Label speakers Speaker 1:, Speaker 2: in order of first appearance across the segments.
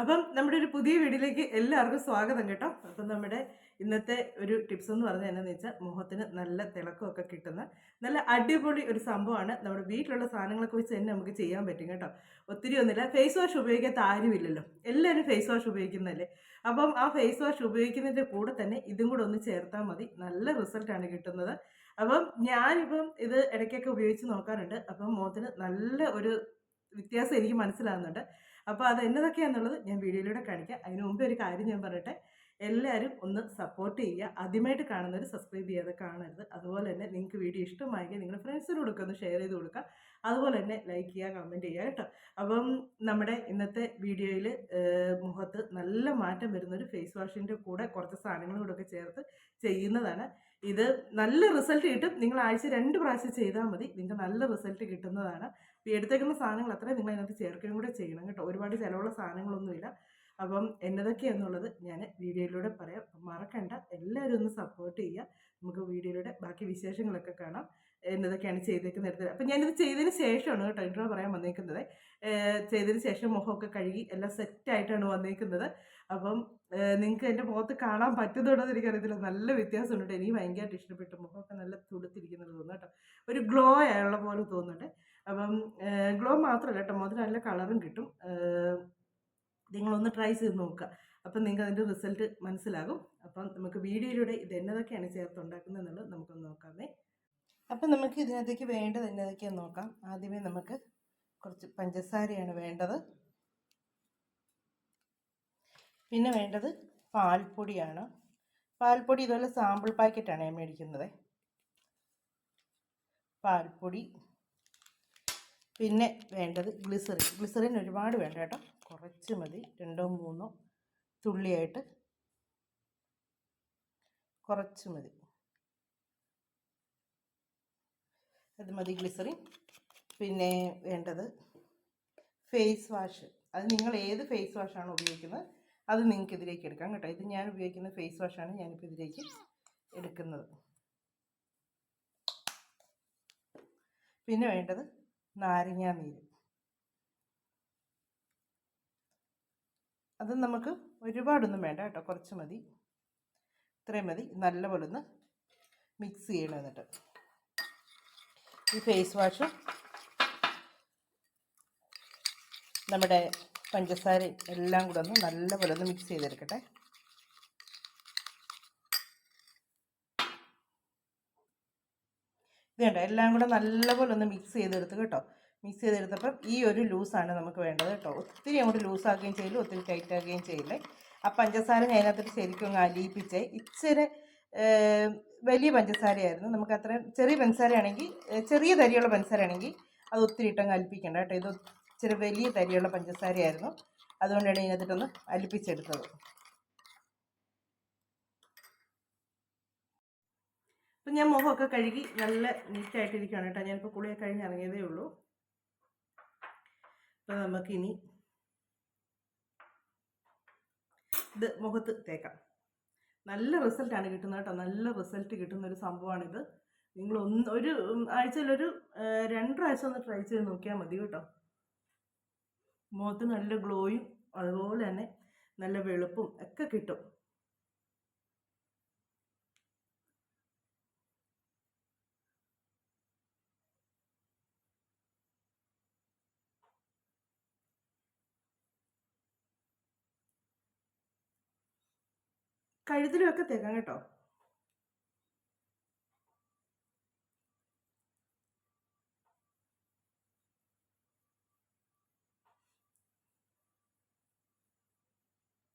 Speaker 1: അപ്പം നമ്മുടെ ഒരു പുതിയ വീഡിയോയിലേക്ക് എല്ലാവർക്കും സ്വാഗതം കേട്ടോ. അപ്പം നമ്മുടെ ഇന്നത്തെ ഒരു ടിപ്സ് എന്ന് പറഞ്ഞാൽ എന്നാന്ന് വെച്ചാൽ മുഖത്തിന് നല്ല തിളക്കമൊക്കെ കിട്ടുന്ന നല്ല അടിപൊളി ഒരു സംഭവമാണ്. നമ്മുടെ വീട്ടിലുള്ള സാധനങ്ങളൊക്കെ വെച്ച് തന്നെ നമുക്ക് ചെയ്യാൻ പറ്റും കേട്ടോ. ഒത്തിരി ഒന്നുമില്ല. ഫേസ് വാഷ് ഉപയോഗിക്കാത്ത ആരുമില്ലല്ലോ. എല്ലാവരും ഫേസ് വാഷ് ഉപയോഗിക്കുന്നതല്ലേ? അപ്പം ആ ഫേസ് വാഷ് ഉപയോഗിക്കുന്നതിന്റെ കൂടെ തന്നെ ഇതും കൂടെ ഒന്ന് ചേർത്താൽ മതി. നല്ല റിസൾട്ടാണ് കിട്ടുന്നത്. അപ്പം ഞാനിപ്പം ഇത് ഇടയ്ക്കൊക്കെ ഉപയോഗിച്ച് നോക്കാറുണ്ട്. അപ്പം മുഖത്തിന് നല്ല ഒരു വ്യത്യാസം എനിക്ക് മനസ്സിലാകുന്നുണ്ട് അപ്പോൾ അത് എന്നതൊക്കെയാണെന്നുള്ളത് ഞാൻ വീഡിയോയിലൂടെ കാണിക്കാം. അതിനു മുമ്പ് ഒരു കാര്യം ഞാൻ പറയട്ടെ. എല്ലാവരും ഒന്ന് സപ്പോർട്ട് ചെയ്യുക. ആദ്യമായിട്ട് കാണുന്നവർ സബ്സ്ക്രൈബ് ചെയ്യാതെ കാണരുത്. അതുപോലെ തന്നെ നിങ്ങൾക്ക് വീഡിയോ ഇഷ്ടമായെങ്കിൽ നിങ്ങളുടെ ഫ്രണ്ട്സിനോടൊക്കെ ഒന്ന് ഷെയർ ചെയ്ത് കൊടുക്കുക. അതുപോലെ തന്നെ ലൈക്ക് ചെയ്യുക കമന്റ് ചെയ്യുക കേട്ടോ. അപ്പം നമ്മുടെ ഇന്നത്തെ വീഡിയോയിൽ മുഖത്ത് നല്ല മാറ്റം വരുന്ന ഒരു ഫേസ് വാഷിന്റെ കൂടെ കുറച്ച് സാധനങ്ങളും കൂടെ ഒക്കെ ചേർത്ത് ചെയ്യുന്നതാണ്. ഇത് നല്ല റിസൾട്ട് കിട്ടും. നിങ്ങൾ ആഴ്ച രണ്ട് പ്രാവശ്യം ചെയ്താൽ മതി. നിങ്ങൾക്ക് നല്ല റിസൾട്ട് കിട്ടുന്നതാണ്. എടുത്തേക്കുന്ന സാധനങ്ങൾ അത്രയും നിങ്ങൾ അതിനകത്ത് ചേർക്കുകയും കൂടെ ചെയ്യണം കേട്ടോ. ഒരുപാട് ചിലവുള്ള സാധനങ്ങളൊന്നുമില്ല. അപ്പം എന്നതൊക്കെയാണെന്നുള്ളത് ഞാൻ വീഡിയോയിലൂടെ പറയാം. മറക്കണ്ട. എല്ലാവരും ഒന്ന് സപ്പോർട്ട് ചെയ്യുക. നമുക്ക് വീഡിയോയിലൂടെ ബാക്കി വിശേഷങ്ങളൊക്കെ കാണാം. എന്നതൊക്കെയാണ് ചെയ്തേക്കുന്ന എടുത്തത് അപ്പം ഞാനിത് ചെയ്തതിന് ശേഷമാണ് കേട്ടോ ഇൻട്രോ പറയാൻ വന്നേക്കുന്നത്. ചെയ്തതിന് ശേഷം മുഖമൊക്കെ കഴുകി എല്ലാം സെറ്റായിട്ടാണ് വന്നേക്കുന്നത്. അപ്പം നിങ്ങൾക്ക് എന്റെ മുഖത്ത് കാണാൻ പറ്റുന്നുണ്ടോ എന്ന് എനിക്കറിയത്തില്ല. നല്ല വ്യത്യാസമുണ്ട്. എനിക്ക് ഭയങ്കരമായിട്ട് ഇഷ്ടപ്പെട്ടു മുഖമൊക്കെ നല്ല തുടുത്തിരിക്കുന്നത് തോന്നുന്നു കേട്ടോ. ഒരു ഗ്ലോ ആയുള്ള പോലെ തോന്നുന്നുണ്ട്. അപ്പം ഗ്ലോ മാത്രമല്ല കേട്ടോ മുഖത്തിന് നല്ല കളറും കിട്ടും. നിങ്ങളൊന്ന് ട്രൈ ചെയ്ത് നോക്കുക. അപ്പം നിങ്ങൾക്ക് അതിന്റെ റിസൾട്ട് മനസ്സിലാകും. അപ്പം നമുക്ക് വീഡിയോയിലൂടെ ഇത് എന്നതൊക്കെയാണ് ചേർത്ത് ഉണ്ടാക്കുന്നത് എന്നുള്ളത് നമുക്കൊന്ന് നോക്കാമേ അപ്പം നമുക്ക് ഇതിനകത്തേക്ക് വേണ്ടത് എന്നതൊക്കെയാണ് നോക്കാം. ആദ്യമേ നമുക്ക് കുറച്ച് പഞ്ചസാരയാണ് വേണ്ടത്. പിന്നെ വേണ്ടത് പാൽപ്പൊടിയാണ്. പാൽപ്പൊടി ഇതുപോലെ സാമ്പിൾ പാക്കറ്റാണ് ഞാൻ മേടിക്കുന്നത്. പാൽപ്പൊടി പിന്നെ വേണ്ടത് ഗ്ലിസറിൻ ഗ്ലിസറിൻ ഒരുപാട് വേണ്ട കേട്ടോ. കുറച്ച് മതി. രണ്ടോ മൂന്നോ തുള്ളിയായിട്ട് കുറച്ച് മതി. അത് മതി ഗ്ലിസറിൻ പിന്നെ വേണ്ടത് ഫേസ് വാഷ് അത് നിങ്ങൾ ഏത് ഫേസ് വാഷാണ് ഉപയോഗിക്കുന്നത്? അത് നിങ്ങൾക്ക് ഇതിലേക്ക് എടുക്കാം കേട്ടോ. ഇത് ഞാൻ ഉപയോഗിക്കുന്ന ഫേസ് വാഷാണ് ഞാനിപ്പോൾ ഇതിലേക്ക് എടുക്കുന്നത്. പിന്നെ വേണ്ടത് നാരങ്ങാ നീര്. അത് നമുക്ക് ഒരുപാടൊന്നും വേണ്ട കേട്ടോ കുറച്ച് മതി. ഇത്രയും മതി. നല്ലപോലെ ഒന്ന് മിക്സ് ചെയ്യണം എന്നിട്ട്. ഈ ഫേസ് വാഷും നമ്മുടെ പഞ്ചസാരയും എല്ലാം കൂടെ ഒന്ന് നല്ലപോലെ ഒന്ന് മിക്സ് ചെയ്തെടുക്കട്ടെ. ഇത് കണ്ടോ? എല്ലാം കൂടെ നല്ലപോലെ ഒന്ന് മിക്സ് ചെയ്തെടുത്ത് കേട്ടോ. മിക്സ് ചെയ്തെടുത്തപ്പം ഈ ഒരു ലൂസാണ് നമുക്ക് വേണ്ടത് കേട്ടോ. ഒത്തിരി അങ്ങോട്ട് ലൂസാക്കുകയും ചെയ്യില്ല ഒത്തിരി ടൈറ്റ് ആക്കുകയും ചെയ്യില്ലേ. ആ പഞ്ചസാര ഞാൻ അതിനകത്ത് ശരിക്കും അലിയിപ്പിച്ചേ. ഇച്ചിരി വലിയ പഞ്ചസാരയായിരുന്നു. നമുക്ക് അത്രയും ചെറിയ പഞ്ചസാരയാണെങ്കിൽ ചെറിയ തരിയുള്ള പഞ്ചസാരയാണെങ്കിൽ അത് ഒത്തിരി ഇട്ടങ്ങ് അലിപ്പിക്കേണ്ട കേട്ടോ. ഇത് ഇച്ചിരി വലിയ തരിയുള്ള പഞ്ചസാരയായിരുന്നു. അതുകൊണ്ടാണ് ഇതിനകത്തിട്ടൊന്ന് അലിപ്പിച്ചെടുത്തത്. അപ്പം ഞാൻ മുഖമൊക്കെ കഴുകി നല്ല നീറ്റായിട്ടിരിക്കുകയാണ് കേട്ടോ. ഞാനിപ്പോൾ കുളിയൊക്കെ കഴിഞ്ഞ് ഇറങ്ങിയതേ ഉള്ളൂ. അപ്പം നമുക്കിനി ഇത് മുഖത്ത് തേക്കാം. നല്ല റിസൾട്ടാണ് കിട്ടുന്നത് കേട്ടോ. നല്ല റിസൾട്ട് കിട്ടുന്ന ഒരു സംഭവമാണിത്. നിങ്ങൾ ഒന്ന് ഒരു ആഴ്ചയിലൊരു രണ്ട് ഒന്ന് ട്രൈ ചെയ്ത് നോക്കിയാൽ മതി കേട്ടോ. മുഖത്ത് നല്ല ഗ്ലോയും അതുപോലെ തന്നെ നല്ല വെളുപ്പും ഒക്കെ കിട്ടും. കഴുത്തിലും ഒക്കെ തേക്കാം കേട്ടോ.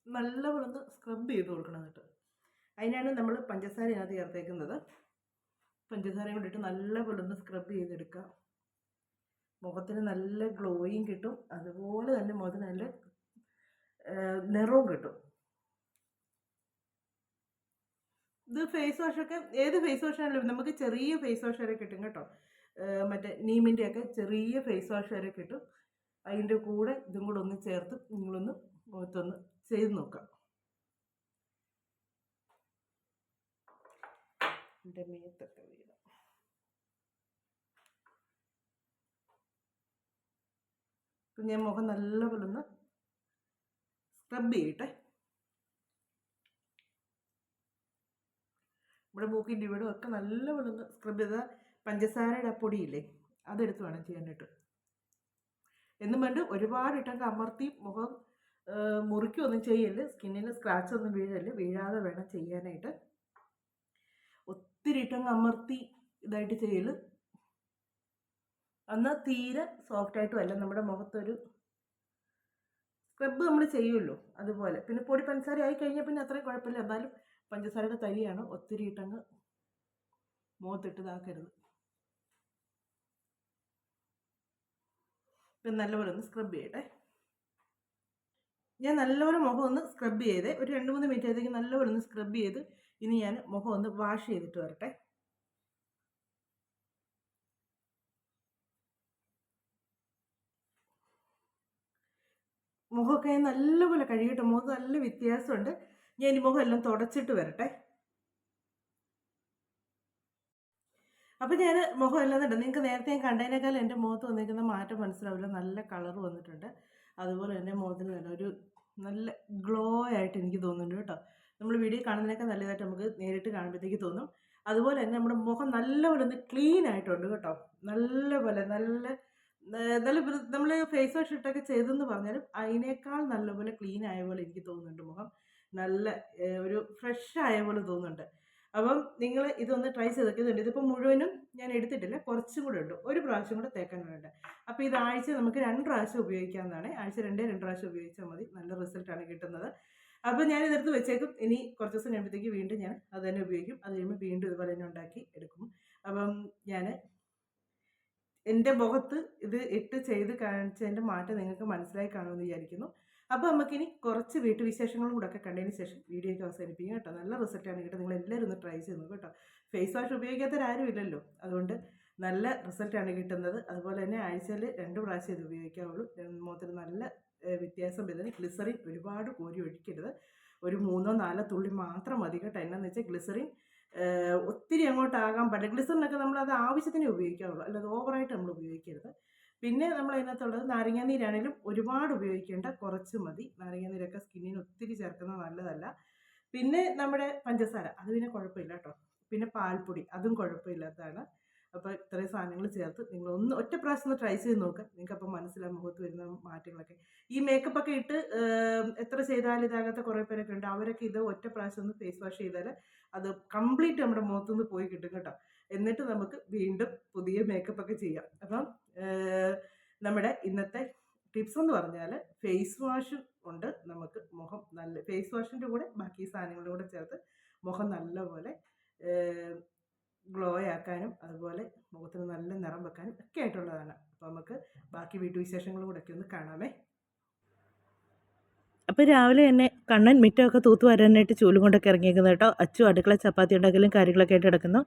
Speaker 1: നല്ലപോലെ ഒന്ന് സ്ക്രബ് ചെയ്ത് കൊടുക്കണം എന്നിട്ട്. അതിനാണ് നമ്മൾ പഞ്ചസാര അതിനകത്ത് ചേർത്തേക്കുന്നത്. പഞ്ചസാര കൊണ്ടിട്ട് നല്ല നല്ലപോലെ ഒന്ന് സ്ക്രബ് ചെയ്തെടുക്കുക. മുഖത്തിന് നല്ല ഗ്ലോയും കിട്ടും. അതുപോലെ തന്നെ മുഖത്തിന് നല്ല നിറവും കിട്ടും. ഇത് ഫേസ് വാഷൊക്കെ ഏത് ഫേസ് വാഷ് ആണെങ്കിലും നമുക്ക് ചെറിയ ഫേസ് വാഷ് വരെ കിട്ടും കേട്ടോ. മറ്റേ നീമിന്റെ ഒക്കെ ചെറിയ ഫേസ് വാഷ് വരെ കിട്ടും. അതിന്റെ കൂടെ ഇതും കൂടെ ഒന്ന് ചേർത്ത് നിങ്ങളൊന്ന് മുഖത്തൊന്ന് ചെയ്ത് നോക്കാം എന്റെ മേത്തൊക്കെ ഇപ്പം ഞാൻ മുഖം നല്ലപോലെ ഒന്ന് സ്ക്രബ് ചെയ്യട്ടെ. ഇവിടെ മൂക്കിന്റെ ഇവിടും ഒക്കെ നല്ലപോലെ ഒന്ന് സ്ക്രബ് ചെയ്ത പഞ്ചസാരയുടെ ആ പൊടിയില്ലേ അതെടുത്ത് വേണം ചെയ്യാനായിട്ട്. എന്നും വേണ്ട ഒരുപാട് ഇട്ടങ്ങ് അമർത്തി മുഖം മുറിക്കൊന്നും ചെയ്യൽ സ്കിന്നിന് സ്ക്രാച്ച് ഒന്നും വീഴൽ വീഴാതെ വേണം ചെയ്യാനായിട്ട്. ഒത്തിരി ഇട്ടങ്ങ് അമർത്തി ഇതായിട്ട് ചെയ്യൽ. എന്നാൽ തീരെ സോഫ്റ്റ് ആയിട്ടും അല്ല നമ്മുടെ മുഖത്തൊരു സ്ക്രബ് നമ്മൾ ചെയ്യുമല്ലോ അതുപോലെ. പിന്നെ പൊടി പഞ്ചസാര ആയി കഴിഞ്ഞാൽ പിന്നെ അത്രയും കുഴപ്പമില്ല എന്നാലും പഞ്ചസാരയുടെ തരിയാണ്. ഒത്തിരി ഇട്ടങ്ങ് മുഖത്തിട്ട് ഇതാക്കരുത്. നല്ലപോലെ ഒന്ന് സ്ക്രബ് ചെയ്യട്ടെ. ഞാൻ നല്ലപോലെ മുഖം ഒന്ന് സ്ക്രബ് ചെയ്ത്. ഒരു രണ്ട് മൂന്ന് മിനിറ്റ് ആയതേക്ക് നല്ലപോലെ ഒന്ന് സ്ക്രബ് ചെയ്ത് ഇനി ഞാൻ മുഖം ഒന്ന് വാഷ് ചെയ്തിട്ട് വരട്ടെ. മുഖമൊക്കെ നല്ലപോലെ കഴുകിയിട്ട് മുഖം നല്ല വ്യത്യാസമുണ്ട്. ഞാൻ മുഖം എല്ലാം തുടച്ചിട്ട് വരട്ടെ. അപ്പം ഞാൻ മുഖം എല്ലാം ഉണ്ട് നിങ്ങൾക്ക് നേരത്തെ ഞാൻ കണ്ടതിനേക്കാൾ എന്റെ മുഖത്ത് വന്നിരിക്കുന്ന മാറ്റം മനസ്സിലാവില്ല. നല്ല കളർ വന്നിട്ടുണ്ട്. അതുപോലെ തന്നെ മുഖത്തിന് തന്നെ ഒരു നല്ല ഗ്ലോ ആയിട്ട് എനിക്ക് തോന്നുന്നുണ്ട് കേട്ടോ. നമ്മൾ വീഡിയോ കാണുന്നതിനേക്കാൾ നല്ലതായിട്ട് നമുക്ക് നേരിട്ട് കാണുമ്പോഴത്തേക്ക് തോന്നും. അതുപോലെ തന്നെ നമ്മുടെ മുഖം നല്ലപോലെ ഒന്ന് ക്ലീൻ ആയിട്ടുണ്ട് കേട്ടോ. നല്ലപോലെ നല്ല നല്ല നമ്മൾ ഫേസ് വാഷ് ഇട്ടൊക്കെ ചെയ്തെന്ന് പറഞ്ഞാലും അതിനേക്കാൾ നല്ലപോലെ ക്ലീൻ ആയ പോലെ എനിക്ക് തോന്നുന്നുണ്ട് മുഖം. നല്ല ഒരു ഫ്രഷ് ആയ പോലെ തോന്നുന്നുണ്ട്. അപ്പം നിങ്ങൾ ഇതൊന്ന് ട്രൈ ചെയ്ത് നോക്കുന്നുണ്ട് ഇതിപ്പോൾ മുഴുവനും ഞാൻ എടുത്തിട്ടില്ല. കുറച്ചും കൂടെ ഉണ്ട്. ഒരു പ്രാവശ്യം കൂടെ തേക്കാനുണ്ട് അപ്പോൾ ഇത് ആഴ്ച നമുക്ക് രണ്ട് പ്രാവശ്യം ഉപയോഗിക്കാവുന്നതാണ്. ആഴ്ച രണ്ടേ രണ്ട് പ്രാവശ്യം ഉപയോഗിച്ചാൽ മതി. നല്ല റിസൾട്ടാണ് കിട്ടുന്നത്. അപ്പോൾ ഞാൻ ഇതെടുത്ത് വെച്ചേക്കും. ഇനി കുറച്ച് ദിവസം കഴിയുമ്പോഴത്തേക്ക് വീണ്ടും ഞാൻ അത് തന്നെ ഉപയോഗിക്കും. അത് കഴിയുമ്പോൾ വീണ്ടും ഇതുപോലെ തന്നെ ഉണ്ടാക്കി എടുക്കും. അപ്പം ഞാൻ എന്റെ മുഖത്ത് ഇത് ഇട്ട് ചെയ്ത് കാണിച്ചതിന്റെ മാറ്റം നിങ്ങൾക്ക് മനസ്സിലായി കാണുമെന്ന് വിചാരിക്കുന്നു. അപ്പോൾ നമുക്കിനി കുറച്ച് വീട്ടുവിശേഷങ്ങളും കൂടെ ഒക്കെ കണ്ടതിന് ശേഷം വീഡിയോ ഒക്കെ അവസാനിപ്പിക്കും കേട്ടോ. നല്ല റിസൾട്ടാണ് കേട്ടോ. നിങ്ങൾ എല്ലാവരും ഒന്ന് ട്രൈ ചെയ്യുന്നു കേട്ടോ. ഫേസ് വാഷ് ഉപയോഗിക്കാത്തവരാരും ഇല്ലല്ലോ. അതുകൊണ്ട് നല്ല റിസൾട്ടാണ് കിട്ടുന്നത്. അതുപോലെ തന്നെ ആഴ്ചയിൽ രണ്ട് പ്രാവശ്യം ഇത് ഉപയോഗിക്കാവുള്ളൂ. മുഖത്തിന് നല്ല വ്യത്യാസം വരുന്നത് ഗ്ലിസറിൻ ഒരുപാട് കോരി ഒഴിക്കരുത്. ഒരു മൂന്നോ നാലോ തുള്ളി മാത്രം മതി കേട്ടോ. എന്നാന്ന് വെച്ചാൽ ഗ്ലിസറിൻ ഒത്തിരി അങ്ങോട്ട് ആകാൻ പാടില്ല ഗ്ലിസറിനൊക്കെ നമ്മൾ അത് ആവശ്യത്തിനേ ഉപയോഗിക്കാറുള്ളൂ. അല്ലാതെ ഓവറായിട്ട് നമ്മൾ ഉപയോഗിക്കരുത്. പിന്നെ നമ്മൾ അതിനകത്തുള്ളത് നാരങ്ങാനീരാണേലും ഒരുപാട് ഉപയോഗിക്കേണ്ട കുറച്ച് മതി. നാരങ്ങാനീരൊക്കെ സ്കിന്നിന് ഒത്തിരി ചേർക്കുന്നത് നല്ലതല്ല. പിന്നെ നമ്മുടെ പഞ്ചസാര. അത് പിന്നെ കുഴപ്പമില്ല കേട്ടോ. പിന്നെ പാൽപ്പൊടി. അതും കുഴപ്പമില്ലാത്തതാണ്. അപ്പോൾ ഇത്രയും സാധനങ്ങൾ ചേർത്ത് നിങ്ങൾ ഒന്ന് ഒറ്റ പ്രാവശ്യം ഒന്ന് ട്രൈ ചെയ്ത് നോക്കുക നിങ്ങൾക്ക് അപ്പോൾ മനസ്സിലാവും മുഖത്ത് വരുന്ന മാറ്റങ്ങളൊക്കെ. ഈ മേക്കപ്പ് ഒക്കെ ഇട്ട് എത്ര ചെയ്താലും ഇതാകാത്ത കുറേ പേരൊക്കെ ഉണ്ട്. അവരൊക്കെ ഇത് ഒറ്റ പ്രാവശ്യം ഒന്ന് ഫേസ് വാഷ് ചെയ്താൽ അത് കംപ്ലീറ്റ് നമ്മുടെ മുഖത്ത് നിന്ന് പോയി കിട്ടും കേട്ടോ. എന്നിട്ട് നമുക്ക് വീണ്ടും പുതിയ മേക്കപ്പ് ഒക്കെ ചെയ്യാം. അപ്പം നമ്മുടെ ഇന്നത്തെ ടിപ്സ് എന്ന് പറഞ്ഞാൽ ഫേസ് വാഷ് കൊണ്ട് നമുക്ക് മുഖം നല്ല ഫേസ് വാഷിന്റെ കൂടെ ബാക്കി സാധനങ്ങളുടെ കൂടെ ചേർത്ത് മുഖം നല്ലപോലെ ഗ്ലോ ആക്കാനും അതുപോലെ മുഖത്തിന് നല്ല നിറം വെക്കാനും ഒക്കെ ആയിട്ടുള്ളതാണ്. അപ്പോൾ നമുക്ക് ബാക്കി വീട്ടുവിശേഷങ്ങളും കൂടെ ഒക്കെ ഒന്ന് കാണാമേ.
Speaker 2: അപ്പോൾ രാവിലെ തന്നെ കണ്ണൻ മിറ്റമൊക്കെ തൂത്ത് വരാനായിട്ട് ചൂലും കൊണ്ടൊക്കെ ഇറങ്ങിയിരിക്കുന്നു കേട്ടോ. അച്ചു അടുക്കള ചപ്പാത്തി ഉണ്ടാക്കലും കാര്യങ്ങളൊക്കെ ആയിട്ട് കിടക്കുന്നു.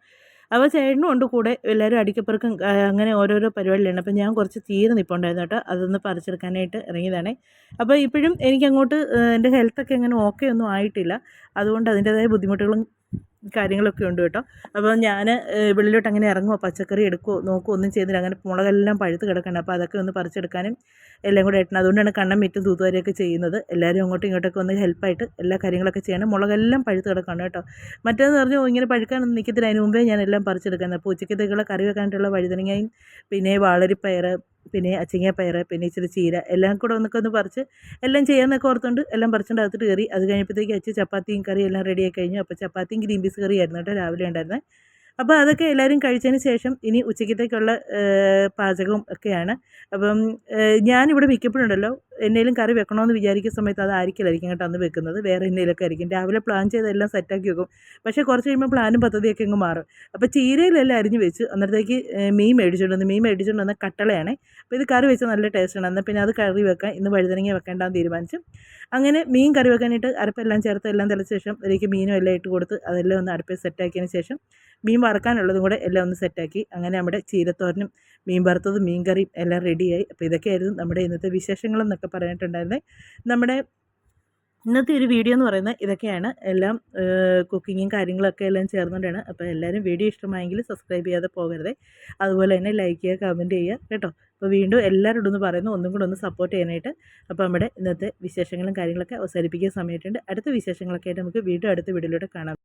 Speaker 2: അപ്പോൾ ചേട്ടനും ഉണ്ട് കൂടെ എല്ലാവരും അടിക്കപ്പുറക്കും അങ്ങനെ ഓരോരോ പരിപാടിയിലാണ്. അപ്പോൾ ഞാൻ കുറച്ച് തീരെ നിൽപ്പുണ്ടായിരുന്നു കേട്ടോ. അതൊന്ന് പറിച്ചെടുക്കാനായിട്ട് ഇറങ്ങിയതാണേ. അപ്പോൾ ഇപ്പോഴും എനിക്കങ്ങോട്ട് എന്റെ ഹെൽത്തൊക്കെ അങ്ങനെ ഓക്കെ ഒന്നും ആയിട്ടില്ല. അതുകൊണ്ട് അതിന്റേതായ ബുദ്ധിമുട്ടുകളും കാര്യങ്ങളൊക്കെ ഉണ്ട് കേട്ടോ. അപ്പോൾ ഞാൻ വെള്ളിലോട്ട് അങ്ങനെ ഇറങ്ങുമോ പച്ചക്കറി എടുക്കുമോ നോക്കുമോ ഒന്നും ചെയ്യുന്നില്ല അങ്ങനെ മുളകെല്ലാം പഴുത്ത് കിടക്കണം. അപ്പോൾ അതൊക്കെ ഒന്ന് പറിച്ചെടുക്കാനും എല്ലാം കൂടെ ഇട്ടണം അതുകൊണ്ടാണ് കണ്ണം മിറ്റും തൂത്തുവാരിയൊക്കെ ചെയ്യുന്നത്. എല്ലാവരും അങ്ങോട്ടും ഇങ്ങോട്ടൊക്കെ ഒന്ന് ഹെൽപ്പായിട്ട് എല്ലാ കാര്യങ്ങളൊക്കെ ചെയ്യണം. മുളകെല്ലാം പഴുത്ത് കിടക്കണം കേട്ടോ. മറ്റേന്ന് പറഞ്ഞു ഇങ്ങനെ പഴുക്കാനൊന്നും നിൽക്കത്തില്ല അതിന് മുമ്പേ ഞാൻ എല്ലാം പറിച്ചെടുക്കുന്നത്. അപ്പോൾ ഉച്ചക്കത്തേക്കുള്ള കറി വെക്കാനായിട്ടുള്ള വഴുതനങ്ങയും പിന്നെ വാളരിപ്പയർ പിന്നെ അച്ചിങ്ങപ്പയർ പിന്നെ ഇച്ചിരി ചീര എല്ലാം കൂടെ ഒന്നൊക്കെ ഒന്ന് പറിച്ച് എല്ലാം ചെയ്യാമെന്നൊക്കെ ഓർത്തുകൊണ്ട് എല്ലാം പറിച്ചുകൊണ്ട് അകത്തിട്ട് കയറി. അത് കഴിഞ്ഞപ്പോഴത്തേക്ക് അച്ഛൻ ചപ്പാത്തിയും കറിയും എല്ലാം റെഡിയായി കഴിഞ്ഞു. അപ്പോൾ ചപ്പാത്തിയും ഗ്രീൻ പീസ് കറിയായിരുന്നു കേട്ടോ രാവിലെ ഉണ്ടായിരുന്നത് അപ്പോൾ അതൊക്കെ എല്ലാവരും കഴിച്ചതിന് ശേഷം ഇനി ഉച്ചക്കത്തേക്കുള്ള ഏഹ്, പാചകവും ഒക്കെയാണ്. അപ്പം ഞാനിവിടെ മിക്കപ്പോഴുണ്ടല്ലോ എന്നേലും കറി വെക്കണമെന്ന് വിചാരിക്കുന്ന സമയത്ത് അത് ആയിരിക്കില്ലായിരിക്കും കേട്ടോ അന്ന് വെക്കുന്നത്. വേറെ എന്നേലൊക്കെ ആയിരിക്കും. രാവിലെ പ്ലാൻ ചെയ്തെല്ലാം സെറ്റാക്കി വെക്കും. പക്ഷേ കുറച്ച് കഴിയുമ്പോൾ പ്ലാനും പദ്ധതിയൊക്കെ അങ്ങ് മാറും. അപ്പോൾ ചീരയിലെല്ലാം അരിഞ്ഞ് വെച്ചു അന്നേരത്തേക്ക് മീൻ മേടിച്ചുകൊണ്ട് വന്നു മീൻ മേടിച്ചുകൊണ്ട് വന്ന കട്ടളയാണ്. അപ്പോൾ ഇത് കറി വെച്ചാൽ നല്ല ടേസ്റ്റാണ് എന്നാൽ പിന്നെ അത് കറി വെക്കാൻ ഇന്ന് വഴുതനങ്ങ വെക്കേണ്ടെന്ന് തീരുമാനിച്ചു. അങ്ങനെ മീൻ കറി വെക്കാനായിട്ട് അരപ്പെല്ലാം ചേർത്ത് എല്ലാം തിളച്ച ശേഷം അതിലേക്ക് മീനും എല്ലാം ഇട്ട് കൊടുത്ത് അതെല്ലാം ഒന്ന് അടുപ്പിൽ സെറ്റാക്കിയതിന് ശേഷം മീൻ വറക്കാനുള്ളതും കൂടെ എല്ലാം ഒന്ന് സെറ്റാക്കി അങ്ങനെ നമ്മുടെ ചീരത്തോരനും മീൻ വറുത്തതും മീൻ കറിയും എല്ലാം റെഡിയായി. അപ്പോൾ ഇതൊക്കെയായിരുന്നു നമ്മുടെ ഇന്നത്തെ വിശേഷങ്ങളെന്നൊക്കെ പറഞ്ഞിട്ടുണ്ടായിരുന്നത് നമ്മുടെ ഇന്നത്തെ ഒരു വീഡിയോ എന്ന് പറയുന്നത് ഇതൊക്കെയാണ്. എല്ലാം കുക്കിങ്ങും കാര്യങ്ങളൊക്കെ എല്ലാം ചേർന്നുകൊണ്ടാണ് അപ്പോൾ എല്ലാവരും വീഡിയോ ഇഷ്ടമായെങ്കിൽ സബ്സ്ക്രൈബ് ചെയ്യാതെ പോകരുത്. അതുപോലെ തന്നെ ലൈക്ക് ചെയ്യുക കമന്റ് ചെയ്യുക കേട്ടോ. അപ്പോൾ വീണ്ടും എല്ലാവരോടും ഒന്ന് പറയുന്നു. ഒന്നും കൂടെ ഒന്ന് സപ്പോർട്ട് ചെയ്യാനായിട്ട്. അപ്പോൾ നമ്മുടെ ഇന്നത്തെ വിശേഷങ്ങളും കാര്യങ്ങളൊക്കെ അവസാനിപ്പിക്കാൻ സമയത്തുണ്ട് അടുത്ത വിശേഷങ്ങളൊക്കെ ആയിട്ട് നമുക്ക് വീണ്ടും അടുത്ത വീഡിയോയിലൂടെ കാണാം.